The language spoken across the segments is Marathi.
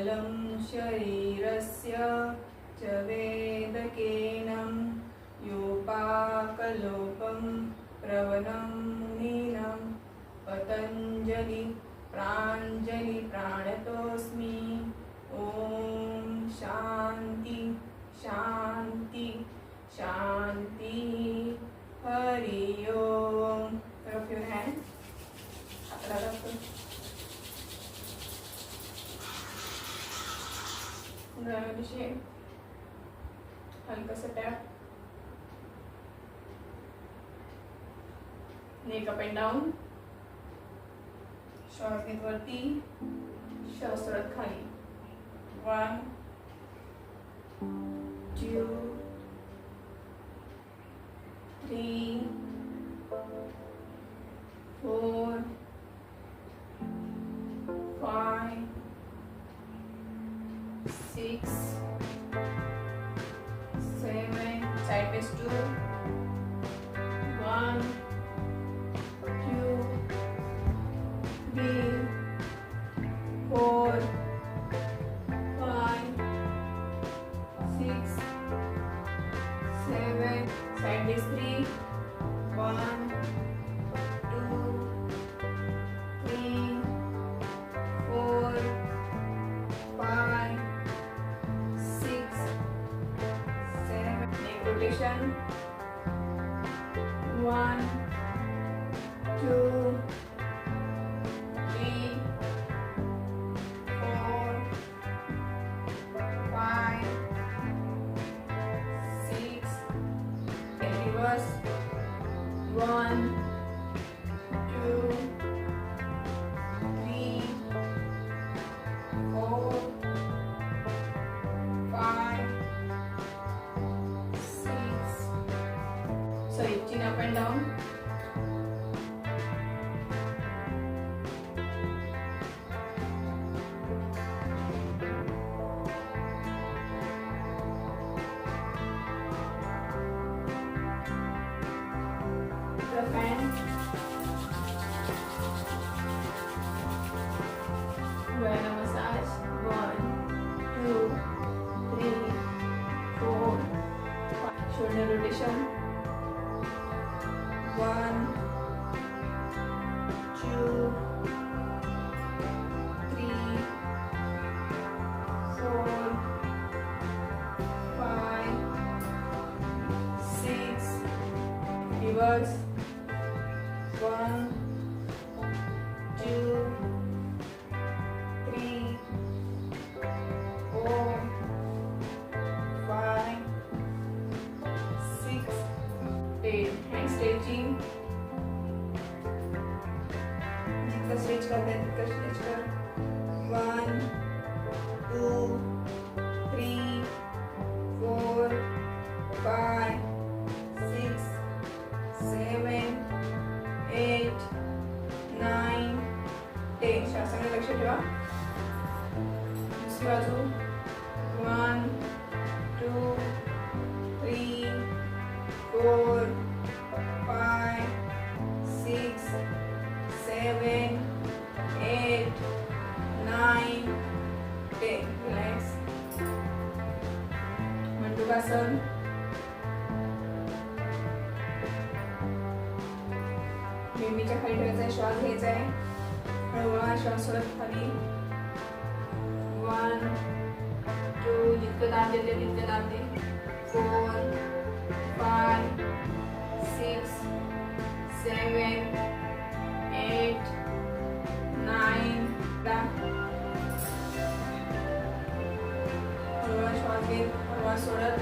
ीरस्य च वेदकेनं योपाकलोपं प्रवनं मुनीनं पतञ्जलि प्राञ्जलि प्राणतोऽस्मि। ॐ शान्ति शान्ति शान्ति। Neck up and down. Shortnit वरती. Shell सोडत खाली. One, two, three, four, five, six. three, one, two. So, do you know Brendan? viewers. four, five, six, seven, eight, nine, ten. Relax. Mandukasana. बेबीच्या खाली ठेवायचा आहे श्वास घ्यायचा आहे हळूहळू श्वास सोडत खाली वन टू जितकं दाब देते तितकं दाब दे sort of.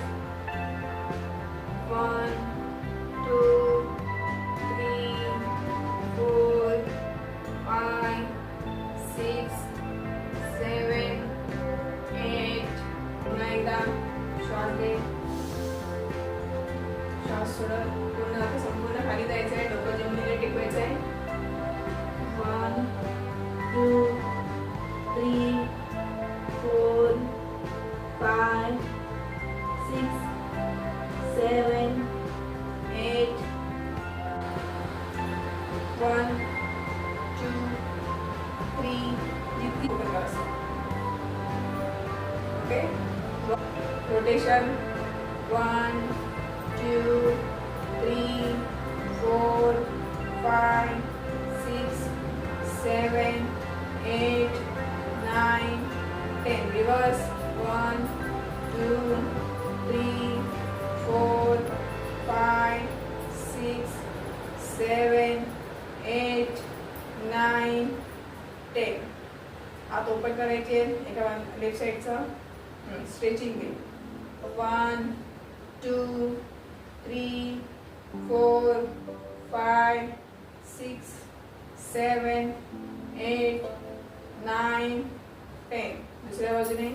One two three four five six seven eight nine ten reverse one two three four five six seven eight nine ten हात ओपन करायचे. एका लेफ्ट साईडचं स्ट्रेचिंग घे one two three four five six seven eight nine ten दुसऱ्या बाजूने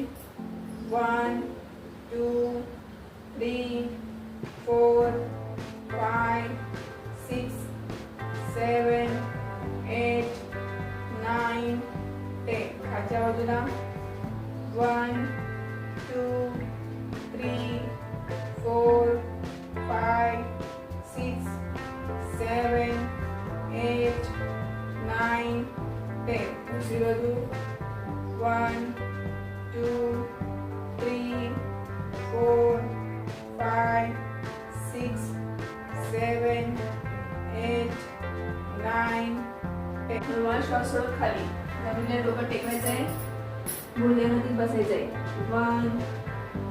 one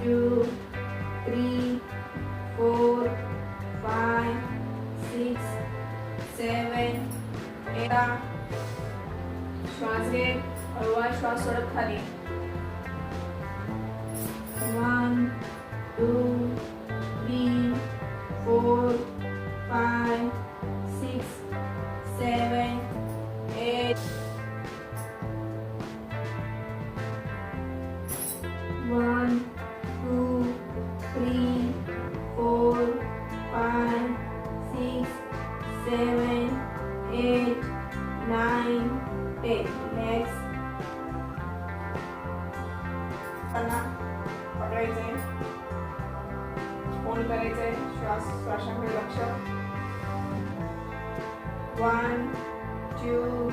Two, three four five six seven eight. श्वास घे हळूहळू श्वास सोडत खाली वन टू पकडायचंय फोन करायचंय श्वास श्वासाकडे लक्ष. One two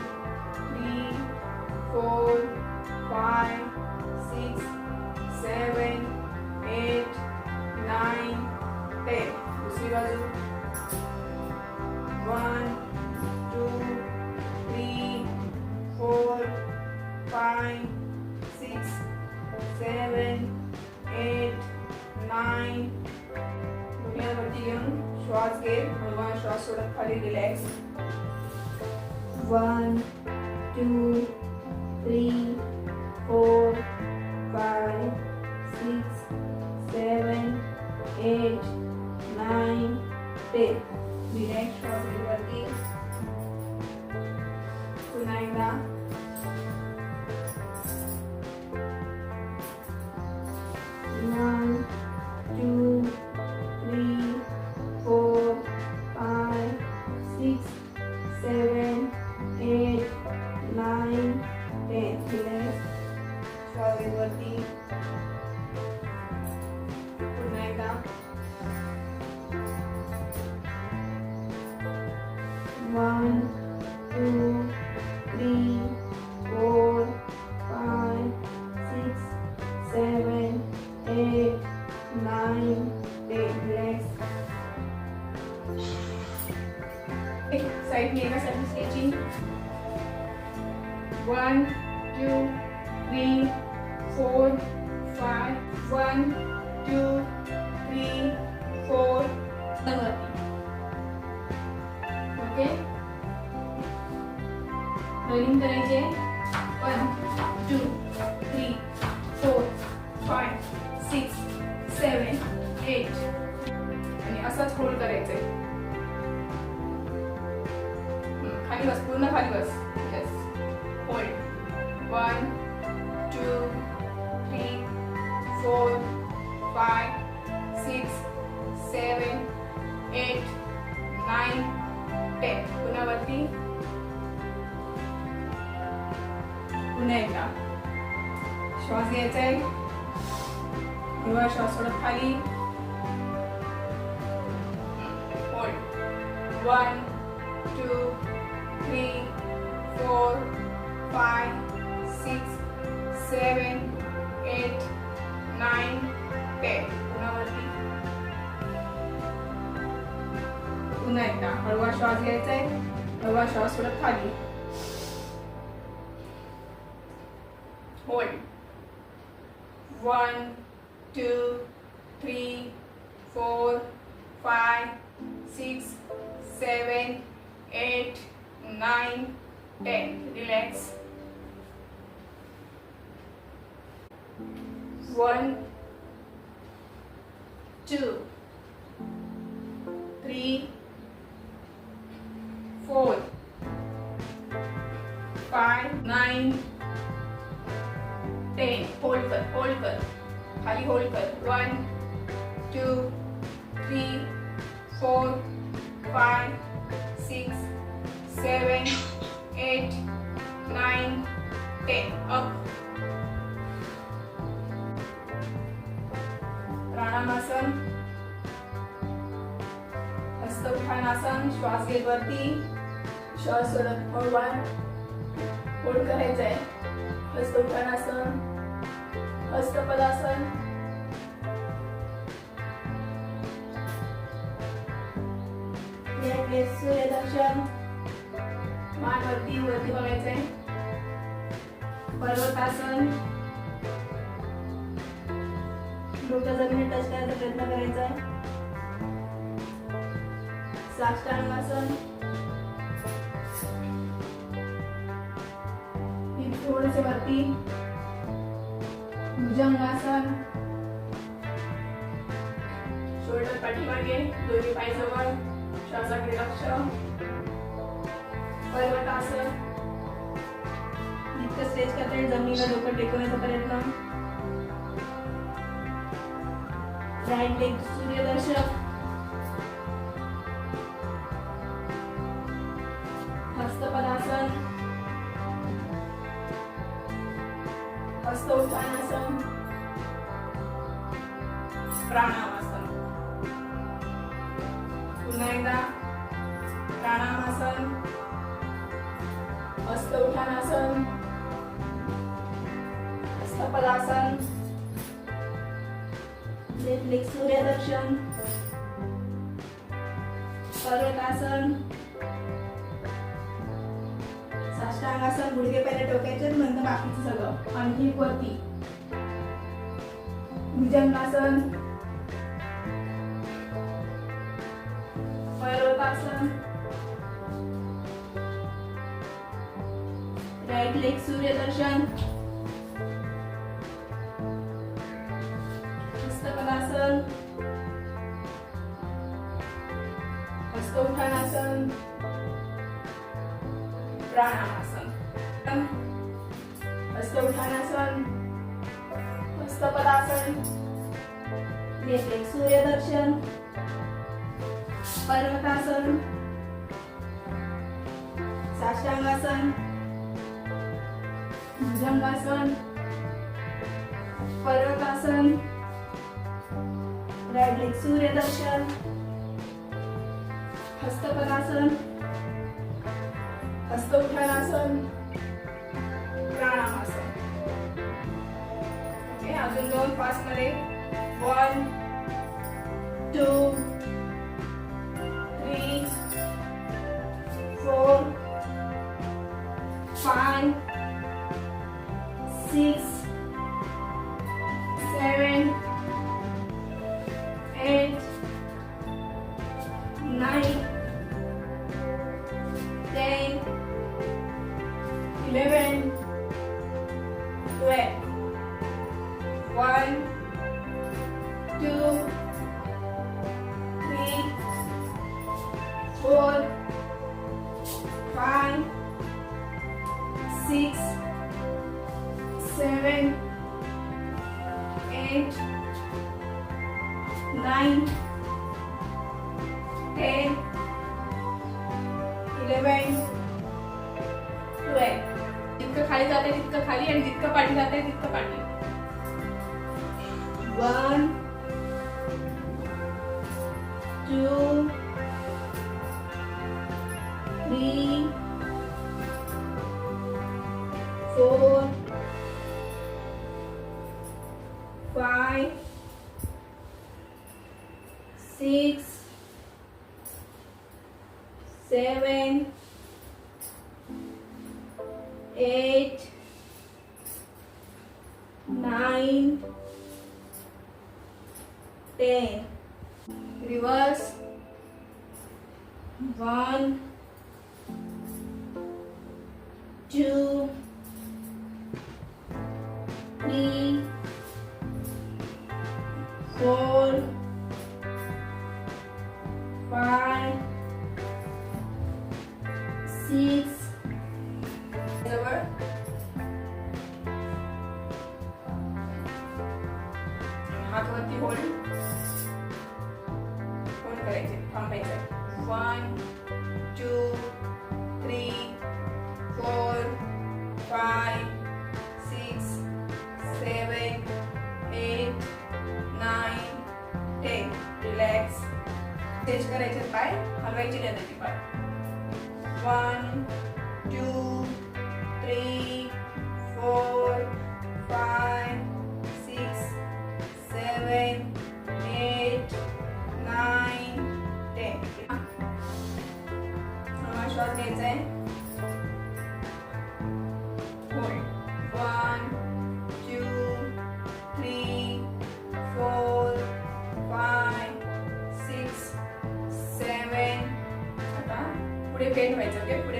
three four five six seven eight nine ten दुसरी बाजू. वन श्वास घे हळूहळू श्वास सोडत खाली relax one two three four five six seven eight nine ten relax श्वास घे वरती. पुन्हा एकदा. seven, eight, nine, eight legs. Okay, so I've made myself. One, two, three, four, five, one, hold. One, two, three, four, five, six, seven, eight, nine, ten. Relax. One, two, three, four, five, nine. Hold कर, होल्ड कर. खाली होल्ड कर. One two three four five six seven eight nine ten up प्राणामासन हस्त उठानासन श्वास घेत वरती. श्वास सोडत हळूवार होल्ड करायचं आहे हस्त उठानासन हस्तपदासन सूर्यदर्शन मान वरती वरती बघायचंय पर्वतासन डोक्या जमिनी टच करायचा प्रयत्न करायचा आहे साष्टांगासन हिप थोडेसे वरती भुजंगासन शोल्डर पाठीमागे दोन्ही पाय जवळ श्वासाकडे लक्ष. पर्वतासन जितकं स्ट्रेच करता येईल जमिनीला डोकं टेकवण्याचा प्रयत्न. राईट लेग सूर्यदर्शक. लेफ्ट सूर्यदर्शन. पर्वतासन. साष्टांगासन. गुडघे पहिले टोकायचे नंतर बाकीचं सगळं. आणखी वरती. भुजंगासन. पर्वतासन. राईट लेग सूर्यदर्शन. हस्त उठानासन हस्तपदासन लेफ्ट लेग सूर्यदर्शन. पर्वतासन. साष्टांगासन. भुजंगासन. पर्वतासन. राईट लेग सूर्यदर्शन. हस्तपदासन हस्त उठानासन प्राणायामासन ओके अजून दोन फास्टमध्ये one two three four five six खाली जाते तितकं खाली आणि जितकं पाठी जाते तितकं पाणी one two three four two, one,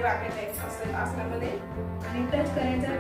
टाकायचा एक्स्ट्रा असल्यामध्ये आणि टच करायचा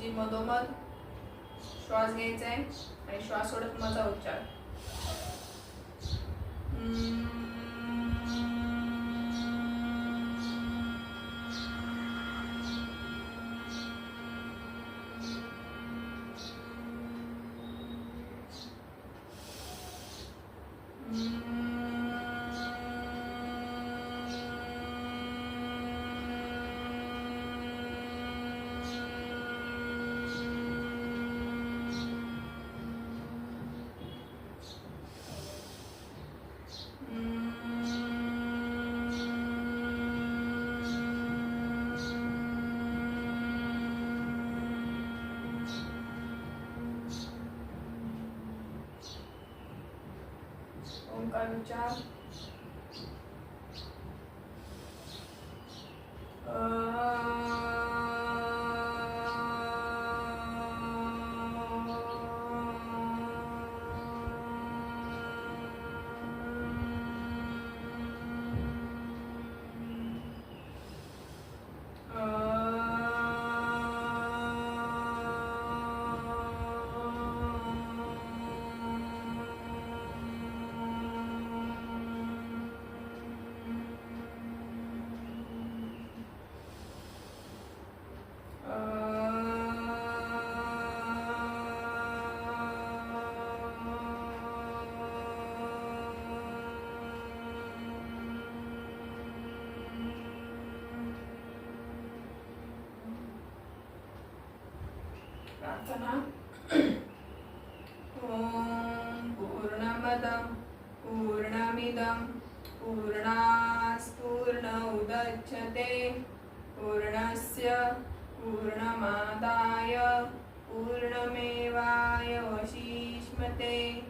जी मधोमध श्वास घ्यायचा आहे आणि श्वास सोडत मजा उच्चार. ओंकार उच्चार प्रार्थना. ॐ पूर्णमदं पूर्णमिदं पूर्णास्पूर्ण उदच्छते पूर्णस्य पूर्णमादाय पूर्णमेवाय वशिष्मते.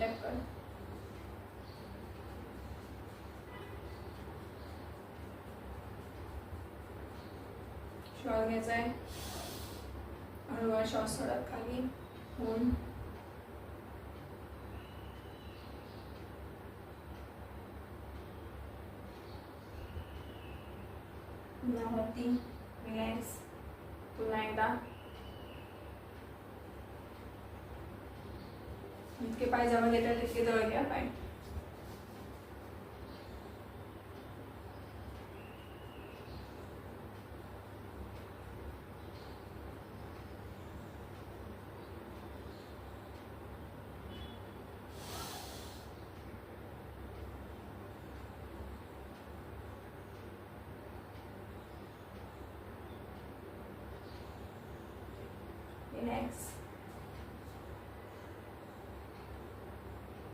टॅप कर श्वास घ्यायचा आहे हळूहळू श्वास सोडत खाली. होऊन पुन्हा वरती. रिलॅक्स पुन्हा एकदा. जितके पाय जवळ घेतात तितके जवळ घ्या पाय